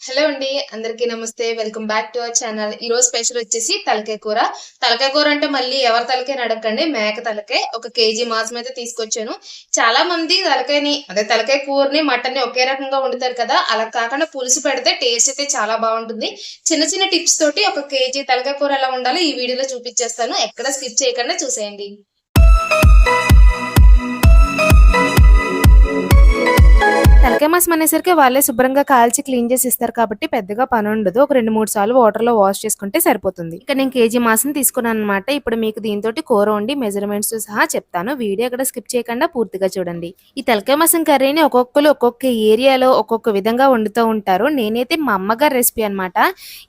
Hello అండి అందరికీ నమస్తే. Welcome back to our channel. ఈ రోజు స్పెషల్ వచ్చేసి తలకాయ కూర. తలకాయ కూర అంటే మళ్ళీ ఎవరి తలకే నడకండి మేక తలకాయ ఒక కేజీ మాంసం అయితే తీసుకొచ్చాను. చాలా మంది తలకాయని అదే తలకాయ కూరని మటన్ని ఒకే రకంగా వండుతారు కదా. అలా కాకుండా పులుసు పెడితే టేస్ట్ అయితే చాలా బాగుంటుంది. చిన్న చిన్న టిప్స్ తోటి ఒక కేజీ తలకాయ కూర ఎలా ఉండాలో ఈ వీడియోలో చూపించేస్తాను. ఎక్కడ స్కిప్ చేయకుండా చూసేయండి. తలకాయ మాసం అనేసరికి వాళ్ళే శుభ్రంగా కాల్చి క్లీన్ చేసి ఇస్తారు కాబట్టి పెద్దగా పని ఉండదు. ఒక రెండు మూడు సార్లు వాటర్లో వాష్ చేసుకుంటే సరిపోతుంది. ఇక నేను కేజీ మాసం తీసుకున్నాను అనమాట ఇప్పుడు మీకు దీంతో కూర వండి మెజర్మెంట్స్ సహా చెప్తాను. వీడియో అక్కడ స్కిప్ చేయకుండా పూర్తిగా చూడండి. ఈ తలకాయ మాసం కర్రీని ఒక్కొక్కరు ఒక్కొక్క ఏరియాలో ఒక్కొక్క విధంగా వండుతూ ఉంటారు. నేనైతే మా అమ్మగారు రెసిపీ అన్నమాట.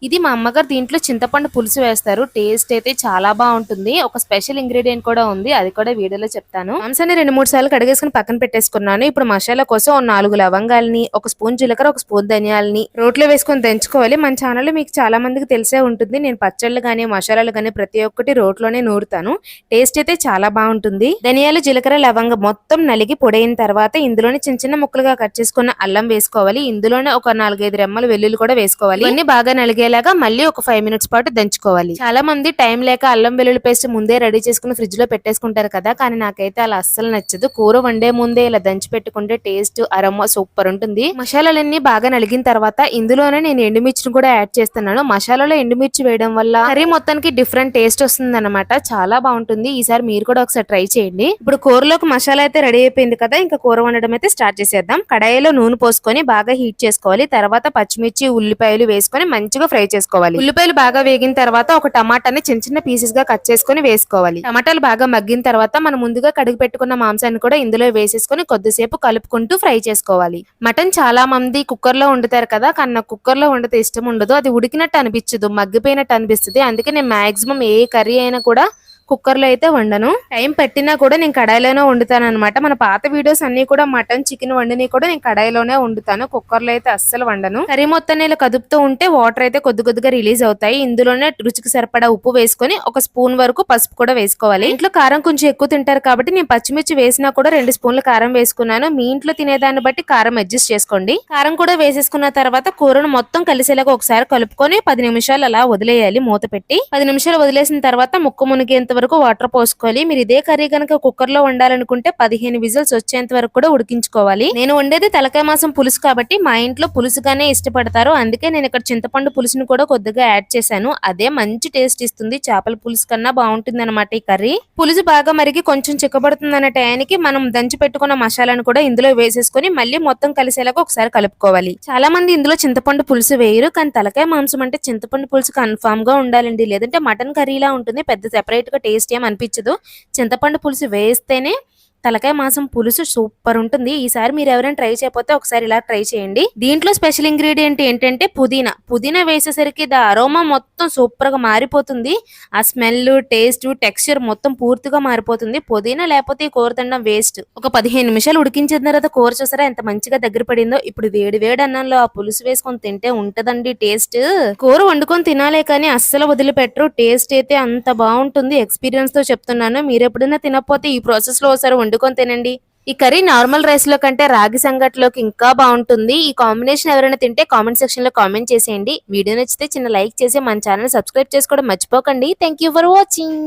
ఇది మా అమ్మగారు దీంట్లో చింతపండు పులుసు వేస్తారు. టేస్ట్ అయితే చాలా బాగుంటుంది. ఒక స్పెషల్ ఇంగ్రీడియంట్ కూడా ఉంది. అది కూడా వీడియోలో చెప్తాను. మాంసాన్ని రెండు మూడు సార్లు కడిగేసుకుని పక్కన పెట్టేసుకున్నాను. ఇప్పుడు మసాలా కోసం నాలుగు లవంగాల్ని ఒక స్పూన్ జీలకర్ర ఒక స్పూన్ ధనియాలని రోట్లో వేసుకొని దంచుకోవాలి. మన ఛానల్లో మీకు చాలా మందికి తెలిసే ఉంటుంది. నేను పచ్చళ్ళు కానీ మసాలాలు కానీ ప్రతి ఒక్కటి రోట్లోనే నూరుతాను. టేస్ట్ అయితే చాలా బాగుంటుంది. ధనియాలు జీలకర్ర లవంగ మొత్తం నలిగి పొడైన తర్వాత ఇందులోనే చిన్న చిన్న ముక్కలుగా కట్ చేసుకున్న అల్లం వేసుకోవాలి. ఇందులోనే ఒక నాలుగైదు రెమ్మలు వెల్లుల్లి కూడా వేసుకోవాలి. ఇవన్నీ బాగా నలిగేలాగా మళ్ళీ ఒక ఫైవ్ మినిట్స్ పాటు దంచుకోవాలి. చాలా మంది టైం లేక అల్లం వెల్లుల్లి పేస్ట్ ముందే రెడీ చేసుకుని ఫ్రిడ్జ్లో పెట్టేసుకుంటారు కదా కానీ నాకైతే అలా అస్సలు నచ్చదు. కూర వండే ముందే ఇలా దంచి పెట్టుకుంటే టేస్ట్ అరమ్మ సూపర్ ఉంటుంది. మసాలాలన్నీ బాగా నలిగిన తర్వాత ఇందులోనే నేను ఎండుమిర్చిని కూడా యాడ్ చేస్తున్నాను. మసాలాలో ఎండుమిర్చి వేయడం వల్ల కర్రీ మొత్తానికి డిఫరెంట్ టేస్ట్ వస్తుంది చాలా బాగుంటుంది. ఈసారి మీరు కూడా ఒకసారి ట్రై చేయండి. ఇప్పుడు కూరలోకి మసాలా అయితే రెడీ అయిపోయింది కదా ఇంకా కూర వండడం అయితే స్టార్ట్ చేసేద్దాం. కడాయిలో నూనె పోసుకొని బాగా హీట్ చేసుకోవాలి. తర్వాత పచ్చిమిర్చి ఉల్లిపాయలు వేసుకొని మంచిగా ఫ్రై చేసుకోవాలి. ఉల్లిపాయలు బాగా వేగిన తర్వాత ఒక టమాటాని చిన్న చిన్న పీసెస్గా కట్ చేసుకొని వేసుకోవాలి. టమాటాలు బాగా మగ్గిన తర్వాత మనం ముందుగా కడిగి పెట్టుకున్న మాంసాన్ని కూడా ఇందులో వేసేసుకొని కొద్దిసేపు కలుపుకుంటూ ఫ్రై చేసుకోవాలి. మటన్ చాలా మంది కుక్కర్లో వండుతారు కదా కానీ నాకు కుక్కర్లో వండితే ఇష్టం ఉండదు. అది ఉడికినట్టు అనిపించదు మగ్గిపోయినట్టు అనిపిస్తుంది. అందుకే నేను మాక్సిమం ఏ కర్రీ అయినా కూడా కుక్కర్లో అయితే వండను. టైం పెట్టినా కూడా నేను కడాయిలోనే వండుతాను అనమాట మన పాత వీడియోస్ అన్ని కూడా మటన్ చికెన్ వండిని కూడా నేను కడాయిలోనే వండుతాను. కుక్కర్లో అయితే అస్సలు వండను. కర్రీ మొత్తం నేను కదుపుతూ ఉంటే వాటర్ అయితే కొద్ది కొద్దిగా రిలీజ్ అవుతాయి. ఇందులోనే రుచికి సరిపడా ఉప్పు వేసుకొని ఒక స్పూన్ వరకు పసుపు కూడా వేసుకోవాలి. ఇంట్లో కారం కొంచెం ఎక్కువ తింటారు కాబట్టి నేను పచ్చిమిర్చి వేసినా కూడా రెండు స్పూన్ల కారం వేసుకున్నాను. మీ ఇంట్లో తినేదాన్ని బట్టి కారం అడ్జస్ట్ చేసుకోండి. కారం కూడా వేసేసుకున్న తర్వాత కూరను మొత్తం కలిసేలాగా ఒకసారి కలుపుకొని పది నిమిషాలు అలా వదిలేయాలి మూత పెట్టి. పది నిమిషాలు వదిలేసిన తర్వాత ముక్క మునిగేంత వరకు వాటర్ పోసుకోవాలి. మీరు ఇదే కర్రీ కనుక కుక్కర్లో వండాలనుకుంటే పదిహేను విజిల్స్ వచ్చేంత వరకు కూడా ఉడికించుకోవాలి. నేను వండేది తలకాయ మాసం పులుసు కాబట్టి మా ఇంట్లో పులుసుగానే ఇష్టపడతారు. అందుకే నేను ఇక్కడ చింతపండు పులుసును కూడా కొద్దిగా యాడ్ చేశాను. అదే మంచి టేస్ట్ ఇస్తుంది. చేపల పులుసు కన్నా బాగుంటుంది అనమాట ఈ కర్రీ. పులుసు బాగా మరిగి కొంచెం చిక్కబడుతుంది అనే టయానికి మనం దంచి పెట్టుకున్న మసాలాను కూడా ఇందులో వేసేసుకొని మళ్ళీ మొత్తం కలిసేలాగా ఒకసారి కలుపుకోవాలి. చాలా మంది ఇందులో చింతపండు పులుసు వేయరు. కానీ తలకాయ మాంసం అంటే చింతపండు పులుసు కన్ఫామ్గా ఉండాలండి. లేదంటే మటన్ కర్రీలా ఉంటుంది. పెద్ద సెపరేట్గా టేస్ట్ ఏం అనిపించదు. చింతపండు పులుసు వేస్తేనే తలకాయ మాంసం పులుసు సూపర్ ఉంటుంది. ఈసారి మీరు ఎవరైనా ట్రై చేయకపోతే ఒకసారి ఇలా ట్రై చేయండి. దీంట్లో స్పెషల్ ఇంగ్రీడియంట్ ఏంటంటే పుదీనా. పుదీనా వేసేసరికి ద అరోమా మొత్తం సూపర్గా మారిపోతుంది. ఆ స్మెల్ టేస్ట్ టెక్స్చర్ మొత్తం పూర్తిగా మారిపోతుంది. పుదీనా లేకపోతే ఈ కూర తినడం వేస్ట్ ఒక పదిహేను నిమిషాలు ఉడికించిన తర్వాత కూర చూసారా ఎంత మంచిగా దగ్గర పడిందో. ఇప్పుడు వేడి వేడి అన్నంలో ఆ పులుసు వేసుకొని తింటే ఉంటదండి టేస్ట్ కూర వండుకొని తినాలే కానీ అస్సలు వదిలిపెట్టరు. టేస్ట్ అయితే అంత బాగుంటుంది. ఎక్స్పీరియన్స్తో చెప్తున్నాను. మీరు ఎప్పుడైనా తినకపోతే ఈ ప్రాసెస్లో ఒకసారి వండుకొని తినండి. ఈ కర్రీ నార్మల్ రైస్లో కంటే రాగి సంగట్లోకి ఇంకా బాగుంటుంది. ఈ కాంబినేషన్ ఎవరైనా తింటే కామెంట్ సెక్షన్లో కామెంట్ చేసేయండి. వీడియో నచ్చితే చిన్న లైక్ చేసి మన ఛానల్ సబ్స్క్రైబ్ చేసుకోవడం మర్చిపోకండి. Thank for watching